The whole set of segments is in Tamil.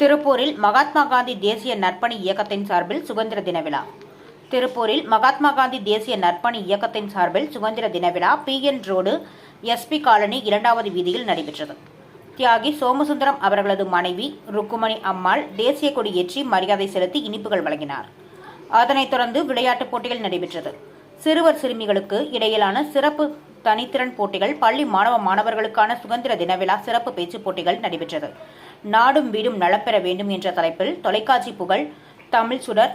திருப்பூரில் மகாத்மா காந்தி தேசிய நற்பணி இயக்கத்தின் சார்பில் சுதந்திர தின விழா. திருப்பூரில் மகாத்மா காந்தி தேசிய நற்பணி இயக்கத்தின் சார்பில் சுதந்திர தின விழா பிஎன் ரோடு எஸ்பி காலனி இரண்டாவது வீதியில் நடைபெற்றது. தியாகி சோமசுந்தரம் அவர்களது மனைவி ருக்குமணி அம்மாள் தேசிய கொடி ஏற்றி மரியாதை செலுத்தி இனிப்புகள் வழங்கினார். அதனைத் தொடர்ந்து விளையாட்டுப் போட்டிகள் நடைபெற்றது. சிறுவர் சிறுமிகளுக்கு இடையிலான சிறப்பு தனித்திறன் போட்டிகள் பள்ளி மாணவ மாணவர்களுக்கான சுதந்திர தின விழா சிறப்பு பேச்சுப் போட்டிகள் நடைபெற்றது. நாடும் வீடும் நலப்பெற வேண்டும் என்ற தலைப்பில் தொலைக்காட்சி புகழ் தமிழ் சுடர்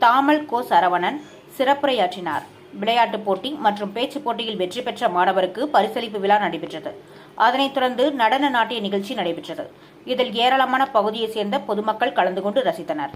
தாமல் கோ சரவணன் சிறப்புரையாற்றினார். விளையாட்டுப் போட்டி மற்றும் பேச்சுப் போட்டியில் வெற்றி பெற்ற மாணவருக்கு பரிசளிப்பு விழா நடைபெற்றது. அதனைத் தொடர்ந்து நடன நாட்டிய நிகழ்ச்சி நடைபெற்றது. இதில் ஏராளமான பகுதியைச் சேர்ந்த பொதுமக்கள் கலந்து கொண்டு ரசித்தனர்.